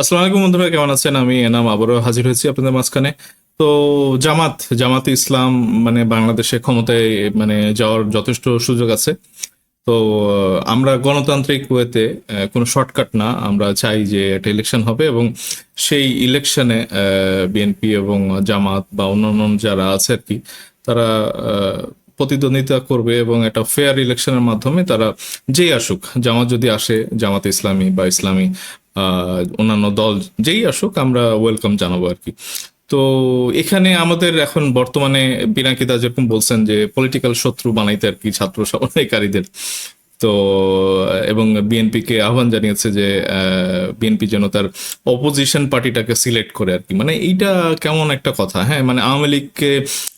আসসালামু আলাইকুম বন্ধুরা, কেমন আছেন? আমি এনাম, আবারও হাজির হয়েছি আপনাদের মাঝখানে। তো জামাত জামাত ইসলাম মানে বাংলাদেশে ক্ষমতায় মানে যাওয়ার যথেষ্ট সুযোগ আছে। তো আমরা গণতান্ত্রিক ওয়েতে কোনো শর্টকাট না, আমরা চাই যে একটা ইলেকশন হবে এবং সেই ইলেকশনে বিএনপি এবং জামাত বা অন্যান্য যারা আছে আর কি, তারা প্রতিদ্বন্দ্বিতা করবে এবং একটা ফেয়ার ইলেকশনের মাধ্যমে তারা যেই আসুক, জামাত যদি আসে, জামাত ইসলামী বা ইসলামী অন্যান্য দল যেই আসুক, আমরা ওয়েলকাম জানাব আর কি। তো এখানে আমাদের এখন বর্তমানে পিনাকিদা যেরকম বলছেন যে পলিটিক্যাল শত্রু বানাইতে আর কি ছাত্র সমন্বয়কারীদের তো, এবং বিএনপি কে আহ্বান জানিয়েছে যে বিএনপি যেন তার অপোজিশন পার্টিটাকে সিলেক্ট করে আর কি। মানে এইটা কেমন একটা কথা হ্যাঁ? মানে আওয়ামী লীগকে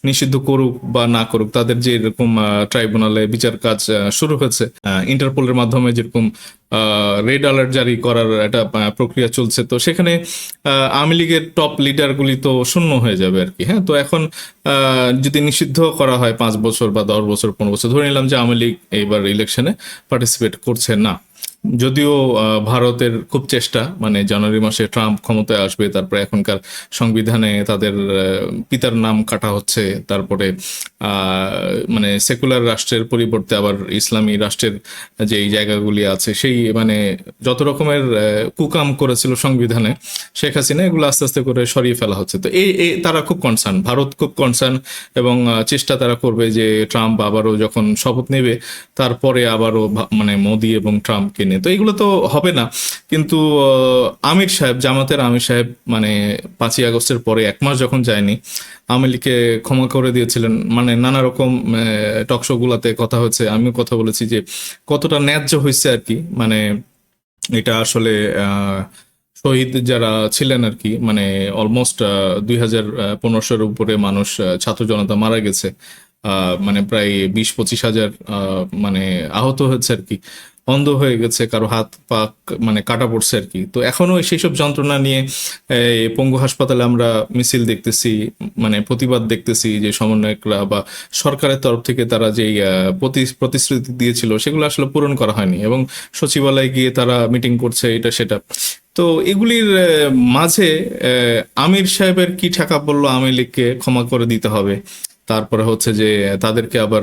নিষিদ্ধ করুক বা না করুক, তাদের যে এরকম ট্রাইব্যুনালে বিচার কাজ শুরু হয়েছে ইন্টারপোলের মাধ্যমে যেরকম রেড অ্যালার্ট জারি করার একটা প্রক্রিয়া চলছে। তো সেখানে আওয়ামী লীগের টপ লিডারগুলি তো শূন্য হয়ে যাবে আর কি হ্যাঁ? তো এখন যদি নিষিদ্ধ করা হয় পাঁচ বছর বা দশ বছর, পনেরো বছর, ধরে নিলাম যে আওয়ামী লীগ এইবার ইলেকশনে পার্টিসিপেট করছে না। যদিও ভারতের খুব চেষ্টা মানে জানুয়ারি মাসে ট্রাম্প ক্ষমতায় আসবে, তারপরে এখনকার সংবিধানে তাদের পিতার নাম কাটা হচ্ছে, তারপরে মানে সেকুলার রাষ্ট্রের পরিবর্তে আবার ইসলামী রাষ্ট্রের যে জায়গাগুলি আছে, সেই মানে যত রকমের কুকাম করেছিল সংবিধানে, শেখ হাসিনা, এগুলো আস্তে আস্তে করে সরিয়ে ফেলা হচ্ছে। তো এই তারা খুব কনসার্ন ভারত খুব কনসার্ন এবং চেষ্টা তারা করবে যে ট্রাম্প আবারও যখন শপথ নেবে, তারপরে আবারও মানে মোদি এবং ট্রাম্পকে নিয়ে। তো এগুলো তো হবে না। কিন্তু আমির সাহেব, জামাতের আমির সাহেব মানে পাঁচই আগস্টের পরে এক মাস যখন যায়নি, আওয়ামী লীগকে ক্ষমা করে দিয়েছিলেন। মানে নানা রকম টকশো গুলাতে কথা হচ্ছে আমিও কথা বলেছি যে কতটা ন্যায্য হয়েছে আর কি। মানে এটা আসলে শহীদ যারা ছিলেন আর কি মানে অলমোস্ট দুই হাজার পনেরোশোর উপরে মানুষ ছাত্র জনতা মারা গেছে। মানে প্রায় বিশ পঁচিশ হাজার মানে আহত হয়েছে আর কি। অন্ধ হয়ে গেছে, কারও হাত পা মানে কাটা পড়ছে আর কি। তো এখনও সেই সব যন্ত্রণা নিয়ে পঙ্গু হাসপাতালে আমরা মিছিল দেখতেছি মানে প্রতিবাদ দেখতেছি যে সমন্বয়করা বা সরকারের তরফ থেকে তারা যেই প্রতিশ্রুতি দিয়েছিল, সেগুলো আসলে পূরণ করা হয়নি এবং সচিবালয়ে গিয়ে তারা মিটিং করছে এটা, সেটা। তো এগুলির মাঝে আমির সাহেবের কি ঠেকা পড়ল আওয়ামী লীগকে ক্ষমা করে দিতে হবে? তারপরে হচ্ছে যে, তাদেরকে আবার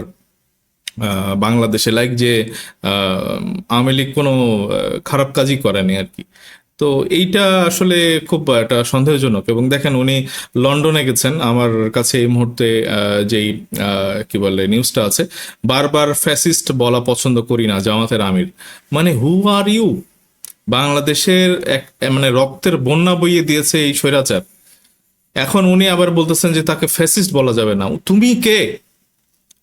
বাংলাদেশে লাইক যে আওয়ামী লীগ কোনো খারাপ কাজই করেনি আর কি। তো এইটা আসলে খুব একটা সন্দেহজনক। এবং দেখেন, উনি লন্ডনে গেছেন। আমার কাছে এই মুহূর্তে যেই কি বলে নিউজটা আছে, বারবার ফ্যাসিস্ট বলা পছন্দ করি না, জামাতের আমির। মানে হু আর ইউ বাংলাদেশের এক মানে রক্তের বন্যা বইয়ে দিয়েছে এই স্বৈরাচার। এখন উনি আবার বলতেছেন যে, তাকে ফ্যাসিস্ট বলা যাবে না। তুমি কে?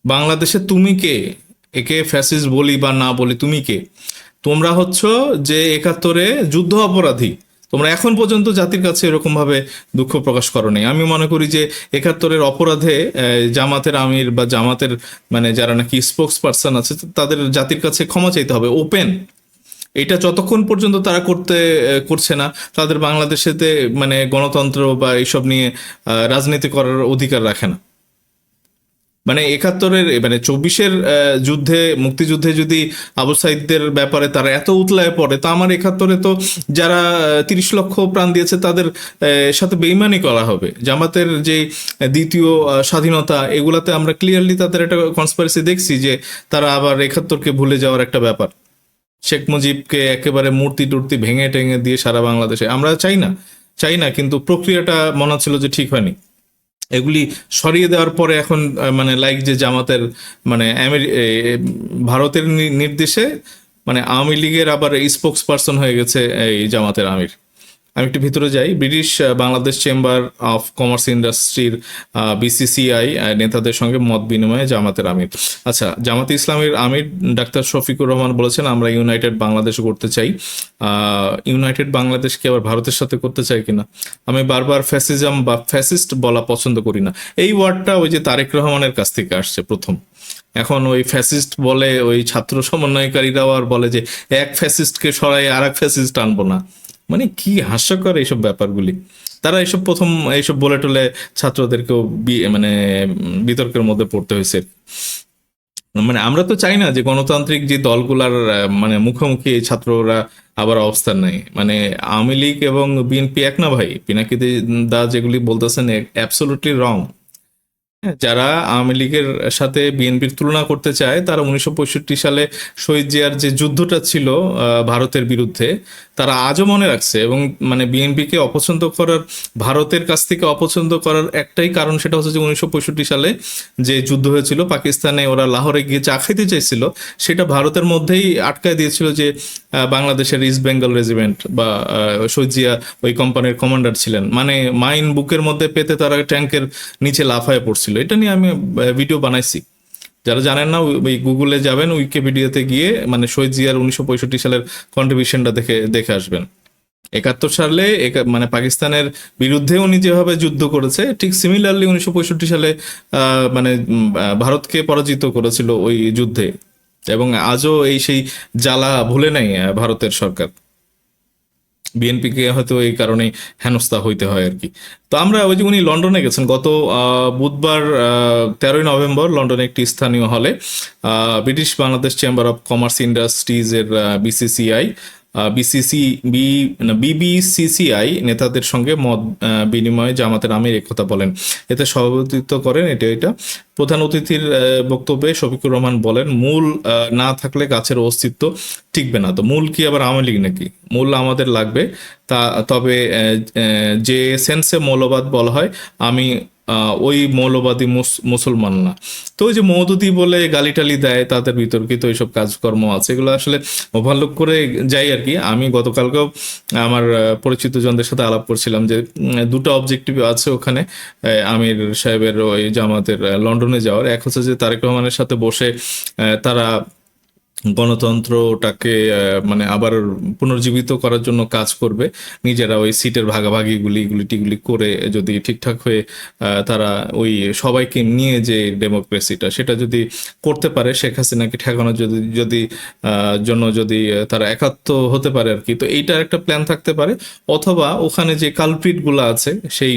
বাংলাদেশে তুমি কে? একে ফ্যাসিস্ট বলি বা না বলি, তুমি কে? তোমরা হচ্ছ যে একাত্তরে যুদ্ধ অপরাধী। তোমরা এখন পর্যন্ত জাতির কাছে এরকম ভাবে দুঃখ প্রকাশ করো নাই আমি মনে করি যে একাত্তরের অপরাধে জামাতের আমির বা জামাতের মানে যারা নাকি স্পোক্স পার্সন আছে, তাদের জাতির কাছে ক্ষমা চাইতে হবে ওপেন এটা যতক্ষণ পর্যন্ত তারা করতে করছে না, তাদের বাংলাদেশেতে মানে গণতন্ত্র বা এইসব নিয়ে রাজনীতি করার অধিকার রাখে না। মানে একাত্তরের মানে চব্বিশের যুদ্ধে, মুক্তিযুদ্ধে যদি আবু সাইদদের ব্যাপারে তারা এত উতলায় পড়ে, তা আমার একাত্তরে তো যারা তিরিশ লক্ষ প্রাণ দিয়েছে তাদের সাথে বেইমানি করা হবে। জামাতের যে দ্বিতীয় স্বাধীনতা, এগুলাতে আমরা ক্লিয়ারলি তাদের একটা কনসপারেসি দেখছি যে তারা আবার একাত্তরকে ভুলে যাওয়ার একটা ব্যাপার। শেখ মুজিবকে একেবারে মূর্তি টুর্তি ভেঙে টেঙে দিয়ে সারা বাংলাদেশে। আমরা চাই না চাই না, কিন্তু প্রক্রিয়াটা মনে হচ্ছিল যে ঠিক হয়নি। এগুলি সরিয়ে দেওয়ার পরে এখন মানে লাইক যে জামাতের মানে ভারতের নির্দেশে মানে আওয়ামী লীগের আবার স্পোক্স পার্সন হয়ে গেছে এই জামাতের আমির। আমি একটু ভিতরে যাই। British Bangladesh chamber of commerce ইন্ডাস্ট্রির বিসিসিআই নেতাদের সঙ্গে মত বিনিময়ে জামাতের আমির। আচ্ছা জামাতে ইসলামের আমির ডাক্তার শফিকুর রহমান বলেছেন, আমরা ইউনাইটেড বাংলাদেশ করতে চাই। ইউনাইটেড বাংলাদেশকে আবার ভারতের সাথে করতে চাই কিনা? আমি বারবার ফ্যাসিজম বা ফ্যাসিস্ট বলা পছন্দ করি না। এই ওয়ার্ডটা ওই যে তারেক রহমানের কাছ থেকে আসছে প্রথম। এখন ওই ফ্যাসিস্ট বলে, ওই ছাত্র সমন্বয়কারীরাও আর বলে যে, এক ফ্যাসিস্টকে সরাই আর এক ফ্যাসিস্ট আনব না। মানে কি হাস্যকর এইসব ব্যাপারগুলি? তারা এইসব প্রথম এইসব বলে টলে ছাত্রদেরকেও মানে বিতর্কের মধ্যে পড়তে হয়েছে। মানে আমরা তো চাই না যে গণতান্ত্রিক যে দলগুলার মানে মুখোমুখি ছাত্ররা আবার অবস্থান নেই মানে আওয়ামী লীগ এবং বিএনপি এক না ভাই? পিনাকি দা যেগুলি বলতেছেন অ্যাবসোলুটলি রং যারা আওয়ামী লীগের সাথে বিএনপির তুলনা করতে চায়, তারা উনিশশো পঁয়ষট্টি সালে শহীদ জিয়ার যে যুদ্ধটা ছিল ভারতের বিরুদ্ধে, তারা আজও মনে রাখছে এবং মানে বিএনপিকে অপছন্দ করার, ভারতের কাছ থেকে অপছন্দ করার একটাই কারণ সেটা হচ্ছে যে উনিশশো পঁয়ষট্টি সালে যে যুদ্ধ হয়েছিল, পাকিস্তানে ওরা লাহোরে গিয়ে চা খাইতে চাইছিল, সেটা ভারতের মধ্যেই আটকায় দিয়েছিল যে বাংলাদেশের ইস্ট বেঙ্গল রেজিমেন্ট বা শহীদ জিয়া ওই কোম্পানির কমান্ডার ছিলেন। মানে মাইন বুকের মধ্যে পেতে তারা ট্যাঙ্কের নিচে লাফায় পড়ছিল। এটা নিয়ে আমি ভিডিও বানাইছি। যারা জানেন না, ওই- গুগলে যাবেন উইকিপিডিয়াতে গিয়ে মানে শহীদ জিয়ার উনিশশো পঁয়ষট্টি সালের কন্ট্রিবিউশনটা দেখে দেখে আসবেন। একাত্তর সালে মানে পাকিস্তানের বিরুদ্ধে উনি যেভাবে যুদ্ধ করেছে, ঠিক সিমিলারলি উনিশশো পঁয়ষট্টি সালে মানে ভারতকে পরাজিত করেছিল ওই যুদ্ধে। এবং আজও এই সেই জ্বালা ভুলে নাই ভারতের সরকার। বিএনপিকে হয়তো এই কারণে হেনস্থা হইতে হয় আর কি। তো আমরা ওই যে উনি লন্ডনে গেছেন, গত বুধবার তেরোই নভেম্বর লন্ডনে একটি স্থানীয় হলে British Bangladesh chamber of commerce industries এর বিসিসিআই বিসিসি বি বিবিসিসিআই নেতাদের সঙ্গে মত বিনিময়ে জামাতের আমির একথা বলেন। এতে সভাপতিত্ব করেন, এটা এটা। প্রধান অতিথির বক্তব্যে শফিকুর রহমান বলেন, মূল না থাকলে গাছের অস্তিত্ব টিকবে না। তো মূল কি আবার আওয়ামী লীগ নাকি? মূল আমাদের লাগবে। তা, তবে যে সেন্সে মৌলবাদ বলা হয়, আমি ওই মৌলবাদী মুস- মুসলমান না তো ওই যে মৌদুদি বলে গালিটালি দেয়, তাদের বিতর্কিত এইসব কাজকর্ম আছে, এগুলো আসলে ওভারলুক করে যাই আর কি। আমি গতকালকেও আমার পরিচিত জনদের সাথে আলাপ করছিলাম যে দুটো অবজেক্টিভ আছে ওখানে আমির সাহেবের ওই জামাতের লন্ডনে যাওয়ার। এক হচ্ছে যে তারেক রহমানের সাথে বসে তারা গণতন্ত্রটাকে মানে আবার পুনর্জীবিত করার জন্য কাজ করবে। নিজেরা ওই সিটের ভাগাভাগিগুলি গুলি টিগুলি করে যদি ঠিকঠাক হয়ে তারা ওই সবাইকে নিয়ে যে ডেমোক্রেসিটা, সেটা যদি করতে পারে, শেখ হাসিনাকে ঠেকানোর যদি যদি জন্য যদি তারা একাত্ম হতে পারে আর কি, তো এইটার একটা প্ল্যান থাকতে পারে। অথবা ওখানে যে কালপ্রিটগুলো আছে, সেই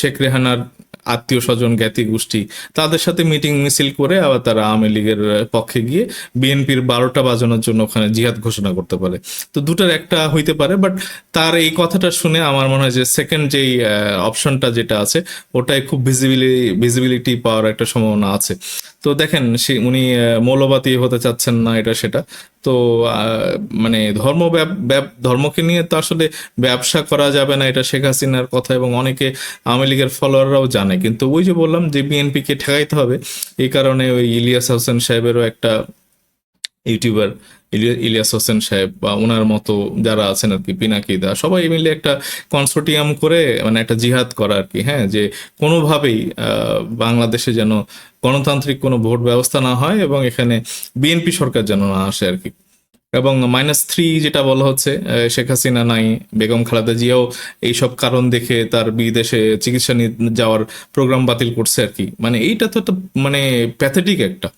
শেখ রেহানার আত্মীয় স্বজন জ্ঞাতি গোষ্ঠী তাদের সাথে মিটিং মিছিল করে আবার তারা আওয়ামী লীগের পক্ষে গিয়ে বিএনপির বারোটা বাজানোর জন্য ওখানে জিহাদ ঘোষণা করতে পারে। তো দুটার একটা হইতে পারে বাট তার এই কথাটা শুনে আমার মনে হয় যে সেকেন্ড যেই অপশনটা যেটা আছে ওটাই খুব ভিজিবিলি ভিজিবিলিটি পাওয়ার একটা সম্ভাবনা আছে। তো দেখেন সে উনি আহ, মৌলবাদী হতে চাচ্ছেন না এটা সেটা তো মানে ধর্ম ধর্মকে নিয়ে তো আসলে ব্যবসা করা যাবে না, এটা শেখ হাসিনার কথা এবং অনেকে আওয়ামী লীগের ফলোয়াররাও জানে। কিন্তু ওই যে বললাম যে বিএনপিকে ঠেকাইতে হবে, এই কারণে ওই ইলিয়াস হোসেন সাহেবেরও একটা ইউটিউবার ইলিয়াস হোসেন সাহেব বা ওনার মতো যারা আছেন আর কি পিনাকিদা সবাই মিলে একটা কনসোর্টিয়াম করে মানে একটা জিহাদ করা আর কি হ্যাঁ যে কোনোভাবেই বাংলাদেশে যেন গণতান্ত্রিক কোনো ভোট ব্যবস্থা না হয় এবং এখানে বিএনপি সরকার যেন না আসে আর কি। এবং মাইনাস থ্রি যেটা বলা হচ্ছে শেখ হাসিনা নাই, বেগম খালেদা জিয়াও এইসব কারণ দেখে তার বিদেশে চিকিৎসা যাওয়ার প্রোগ্রাম বাতিল করছে আর কি। মানে এইটা তো একটা মানে প্যাথেটিক একটা।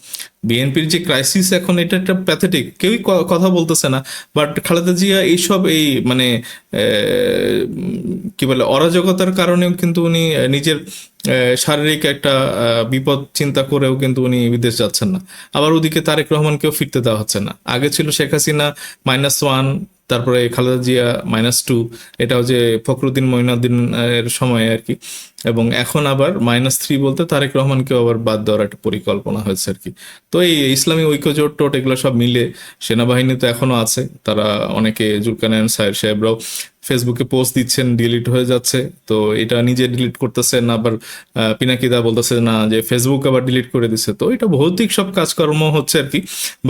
বিএনপির যে ক্রাইসিস এখন এটা একটা প্যাথেটিক কেউই কথা বলতেছে না। বাট খালেদা জিয়া এইসব এই মানে কি বলে, অরাজকতার কারণেও কিন্তু উনি নিজের শারীরিক একটা বিপদ চিন্তা করেও কিন্তু উনি বিদেশ যাচ্ছেন না। আবার ওদিকে তারেক রহমানকেও ফিরতে দেওয়া হচ্ছে না। আগে ছিল শেখ হাসিনা মাইনাস ওয়ান তারপরে খালেদা জিয়া মাইনাস টু এটাও যে ফখরুদ্দিন মঈনুদ্দিন এর সময় আর কি। এবং এখন আবার মাইনাস থ্রি বলতে তারেক রহমানকেও আবার বাদ দেওয়ার একটা পরিকল্পনা হয়েছে আর কি। তো এই ইসলামী ঐক্য জোট টোট এগুলো সব মিলে সেনাবাহিনী তো এখনও আছে, তারা অনেকে জুলকানায়ন সাহেব সাহেবরাও ফেসবুকে পোস্ট দিচ্ছেন ডিলিট হয়ে যাচ্ছে। তো এটা নিজে ডিলিট করতেছেন আবার পিনাকিদা বলতেছে না, যে ফেসবুক আবার ডিলিট করে দিচ্ছে তো এটা ভৌতিক সব কাজকর্ম হচ্ছে আর কি।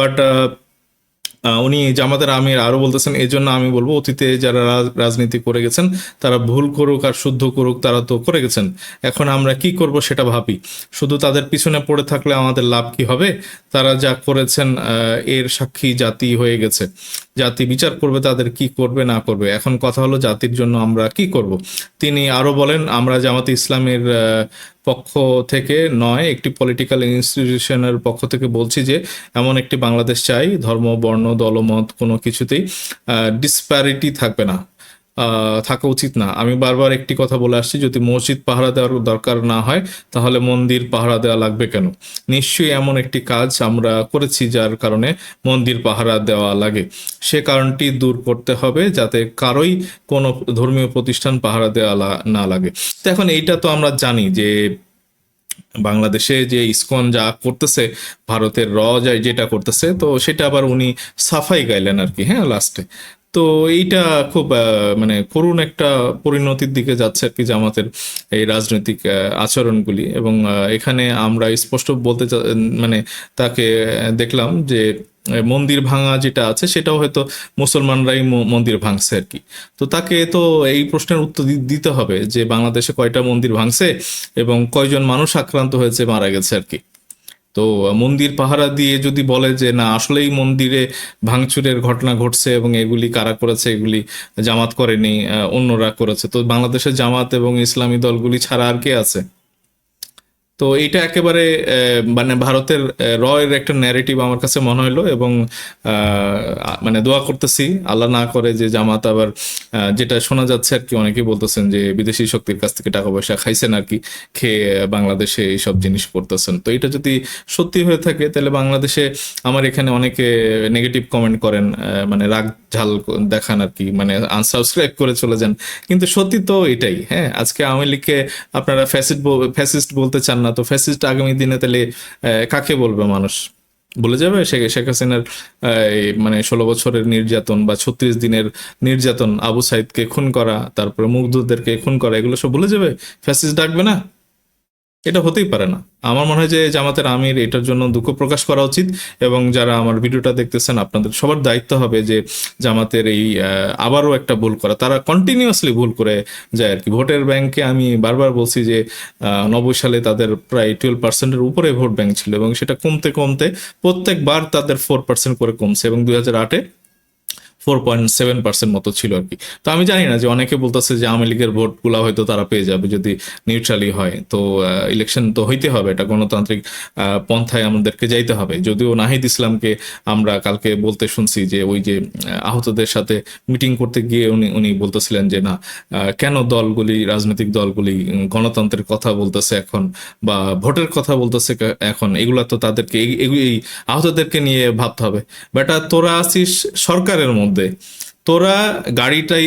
বাট উনি জামাতের আমির আরও বলতেছেন এই জন্য আমি বলব, অতীতে যারা রাজ- রাজনীতি করে গেছেন, তারা ভুল করুক আর শুদ্ধ করুক, তারা তো করে গেছেন। এখন আমরা কি করব সেটা ভাবি। শুধু তাদের পিছনে পড়ে থাকলে আমাদের লাভ কি হবে? তারা যা করেছেন এর সাক্ষী জাতি হয়ে গেছে। জাতি বিচার করবে, তাদের কি করবে, না করবে। এখন কথা হলো জাতির জন্য আমরা কি করব? তিনি আরও বলেন, আমরা জামাতে ইসলামের পক্ষ থেকে নয়, একটি পলিটিক্যাল ইনস্টিটিউশনের পক্ষ থেকে বলছি যে, এমন একটি বাংলাদেশ চাই, ধর্ম, বর্ণ, দলমত কোনো কিছুতেই ডিসপ্যারিটি থাকবে না। থাকা উচিত না। আমি বারবার একটি কথা বলে আসছি, যদি মসজিদ পাহারা দেওয়ার দরকার না হয়, তাহলে মন্দির পাহারা দেওয়া লাগবে কেন? নিশ্চয়ই এমন একটি কাজ আমরা করেছি যার কারণে মন্দির পাহারা দেওয়া লাগে। সে কারণটি দূর করতে হবে যাতে কারোই কোনো ধর্মীয় প্রতিষ্ঠান পাহারা দেওয়া না লাগে। তো এখন এইটা তো আমরা জানি যে বাংলাদেশে যে ইসকন যা করতেছে, ভারতের র যা- যেটা করতেছে, তো সেটা আবার উনি সাফাই গাইলেন আর কি হ্যাঁ লাস্টে তো এইটা খুব মানে করুণ একটা পরিণতির দিকে যাচ্ছে আর কি জামাতের এই রাজনৈতিক আচরণগুলি। এবং এখানে আমরা স্পষ্ট বলতে মানে তাকে দেখলাম যে মন্দির ভাঙা যেটা আছে সেটাও হয়তো মুসলমানরাই মন্দির ভাঙছে আর কি। তো তাকে তো এই প্রশ্নের উত্তর দিতে হবে যে, বাংলাদেশে কয়টা মন্দির ভাঙছে এবং কয়জন মানুষ আক্রান্ত হয়েছে, মারা গেছে আর কি। তো মন্দির পাহারা দিয়ে যদি বলে যে, না, আসলেই মন্দিরে ভাঙচুরের ঘটনা ঘটছে এবং এগুলি কারা করেছে, এগুলি জামাত করেনি অন্যরা করেছে, তো বাংলাদেশের জামাত এবং ইসলামী দলগুলি ছাড়া আর কে আছে? তো এটা একেবারে মানে ভারতের রয়ের একটা ন্যারেটিভ আমার কাছে মনে হলো এবং মানে দোয়া করতেছি, আল্লাহ না করে যে জামাত আবার যেটা শোনা যাচ্ছে আর কি, অনেকেই বলতেছেন যে বিদেশি শক্তির কাছ থেকে টাকা পয়সা খাইছেন আর কি, খেয়ে বাংলাদেশে এইসব জিনিস করতেছেন। তো এটা যদি সত্যি হয়ে থাকে, তাহলে বাংলাদেশে আমার এখানে অনেকে নেগেটিভ কমেন্ট করেন মানে রাগ ঝাল দেখান আর কি মানে আনসাবস্ক্রাইব করে চলে যান। কিন্তু সত্যি তো এটাই হ্যাঁ আজকে আওয়ামী লীগকে আপনারা ফ্যাসিস্ট ফ্যাসিস্ট বলতে চান না, তো ফ্যাসিস্ট আগামী দিনে তাহলে কাকে বলবে মানুষ? বলে যাবে শেখ হাসিনার মানে ষোলো বছরের নির্যাতন বা ছত্রিশ দিনের নির্যাতন, আবু সাইদকে খুন করা, তারপরে মুগ্ধদেরকে খুন করা, এগুলো সব ভুলে যাবে? ফ্যাসিস্ট ডাকবে না? এটা হতেই পারে না। আমার মনে হয় যে জামাতের আমির এটার জন্য দুঃখ প্রকাশ করা উচিত এবং যারা আমার ভিডিওটা দেখতেছেন, আপনাদের সবার দায়িত্ব হবে যে জামাতের এই আবারও একটা ভুল করা। তারা কন্টিনিউয়াসলি ভুল করে যায় আর কি। ভোটের ব্যাংকে আমি বারবার বলছি যে নব্বই সালে তাদের প্রায় টুয়েলভ পার্সেন্টের উপরে ভোট ব্যাংক ছিল এবং সেটা কমতে কমতে প্রত্যেকবার তাদের ফোর পার্সেন্ট করে কমছে এবং দুই হাজার আটে ফোর পয়েন্ট সেভেন পার্সেন্ট মতো ছিল আর কি। তো আমি জানি না যে অনেকে বলতেছে যে আওয়ামী লীগের ভোটগুলো হয়তো তারা পেয়ে যাবে যদি নিউট্রালি হয়। তো ইলেকশন তো হইতে হবে, এটা গণতান্ত্রিক পন্থায় আমাদেরকে যাইতে হবে। যদিও নাহিদ ইসলামকে আমরা কালকে বলতে শুনছি যে ওই যে আহতদের সাথে মিটিং করতে গিয়ে উনি উনি বলতেছিলেন যে না কেন দলগুলি, রাজনৈতিক দলগুলি গণতন্ত্রের কথা বলতেছে এখন বা ভোটের কথা বলতেছে এখন, এগুলা তো তাদেরকে এই- আহতদেরকে নিয়ে ভাবতে হবে। বেটা তোরা আছিস সরকারের মধ্যে তোরা গাড়িটাই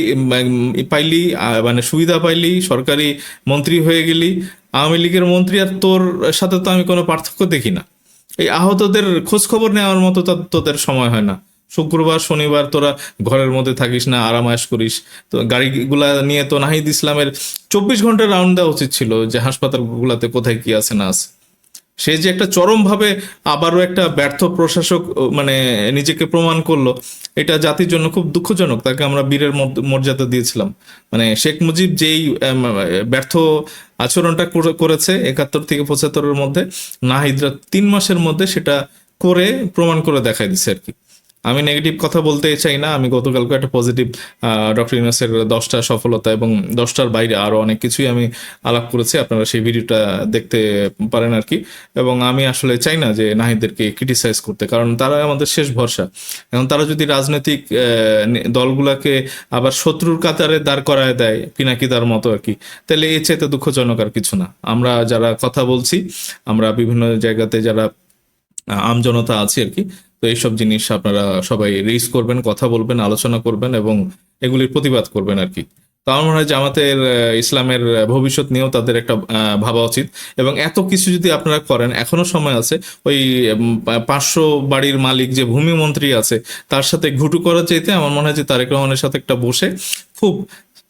পাইলি মানে সুবিধা পাইলি, সরকারি মন্ত্রী হয়ে গেলি, আওয়ামী লীগের মন্ত্রী আর তোর সাথে তো আমি কোনো পার্থক্য দেখি না। এই আহতদের খোঁজ খবর নেওয়ার মতো তোদের সময় হয় না। শুক্রবার, শনিবার তোরা ঘরের মধ্যে থাকিস না, আরামায়াস করিস। তো গাড়িগুলা নিয়ে তো নাহিদ ইসলামের চব্বিশ ঘণ্টা রাউন্ড দেওয়া উচিত ছিল যে হাসপাতালগুলোতে কোথায় কি আছে না আছে। সে যে একটা চরমভাবে আবারও একটা ব্যর্থ প্রশাসক মানে নিজেকে প্রমাণ করল, এটা জাতির জন্য খুব দুঃখজনক। তাকে আমরা বীরের মর্য- মর্যাদা দিয়েছিলাম। মানে শেখ মুজিব যেই ব্যর্থ আচরণটা করে- করেছে একাত্তর থেকে পঁচাত্তরের মধ্যে, নাহিদরা তিন মাসের মধ্যে সেটা করে প্রমাণ করে দেখাই দিছে আর কি। আমি নেগেটিভ কথা বলতে চাই না। আমি গতকালকে একটা পজিটিভ ডক্টর ইউনাসের দশটা সফলতা এবং দশটার বাইরে আরও অনেক কিছুই আমি আলাপ করেছি। আপনারা সেই ভিডিওটা দেখতে পারেন আর কি এবং আমি আসলে চাই না যে নাহিদদেরকে ক্রিটিসাইজ করতে, কারণ তারা আমাদের শেষ ভরসা। এখন তারা যদি রাজনৈতিক নে- আবার শত্রুর কাতারে দাঁড় করায় দেয় পিনাকি তার মতো আর কি তাহলে এর চাইতে দুঃখজনক আর কিছু না। আমরা যারা কথা বলছি, আমরা বিভিন্ন জায়গাতে যারা আমজনতা আছে আর কি। তো এইসব জিনিস আপনারা সবাই রেস করবেন, কথা বলবেন, আলোচনা করবেন এবং এগুলির প্রতিবাদ করবেন আর কি। তো আমার মনে হয় জামাতের ইসলামের ভবিষ্যৎ নিয়েও তাদের একটা ভাবা উচিত। এবং এত কিছু যদি আপনারা করেন, এখনও সময় আছে, ওই পাঁচশো বাড়ির মালিক যে ভূমি মন্ত্রী আছে, তার সাথে ঘুটু করার চাইতে আমার মনে হয় যে তারেক রহমানের সাথে একটা বসে খুব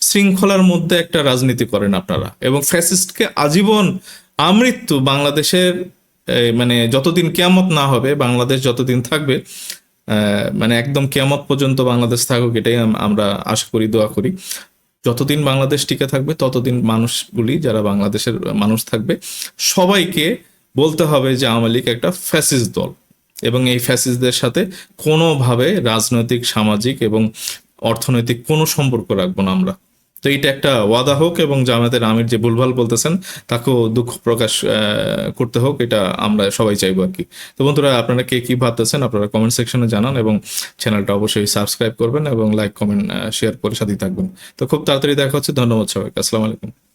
শৃঙ্খলার মধ্যে একটা রাজনীতি করেন আপনারা। এবং ফ্যাসিস্টকে আজীবন আমৃত্যু বাংলাদেশের মানে যতদিন কেয়ামত না হবে, বাংলাদেশ যতদিন থাকবে মানে একদম কেয়ামত পর্যন্ত বাংলাদেশ থাকুক, এটাই আমরা আশা করি, দোয়া করি। যতদিন বাংলাদেশ টিকে থাকবে, ততদিন মানুষগুলি যারা বাংলাদেশের মানুষ থাকবে, সবাইকে বলতে হবে যে আওয়ামী লীগ একটা ফ্যাসিস দল। এবং এই ফ্যাসিসদের সাথে কোনোভাবে রাজনৈতিক, সামাজিক এবং অর্থনৈতিক কোনো সম্পর্ক রাখব না আমরা। তো এইটা একটা ওয়াদা হোক এবং জামাতের আমির যে ভুলভাল বলতেছেন, তাকেও দুঃখ প্রকাশ করতে হোক, এটা আমরা সবাই চাইব আর কি। তো বন্ধুরা, আপনারা কে কি ভাবতেছেন, আপনারা কমেন্ট সেকশনে জানান এবং চ্যানেলটা অবশ্যই সাবস্ক্রাইব করবেন এবং লাইক কমেন্ট শেয়ার করে সাথেই থাকবেন। তো খুব তাড়াতাড়ি দেখা হচ্ছে, ধন্যবাদ সবাইকে, আসসালামু আলাইকুম।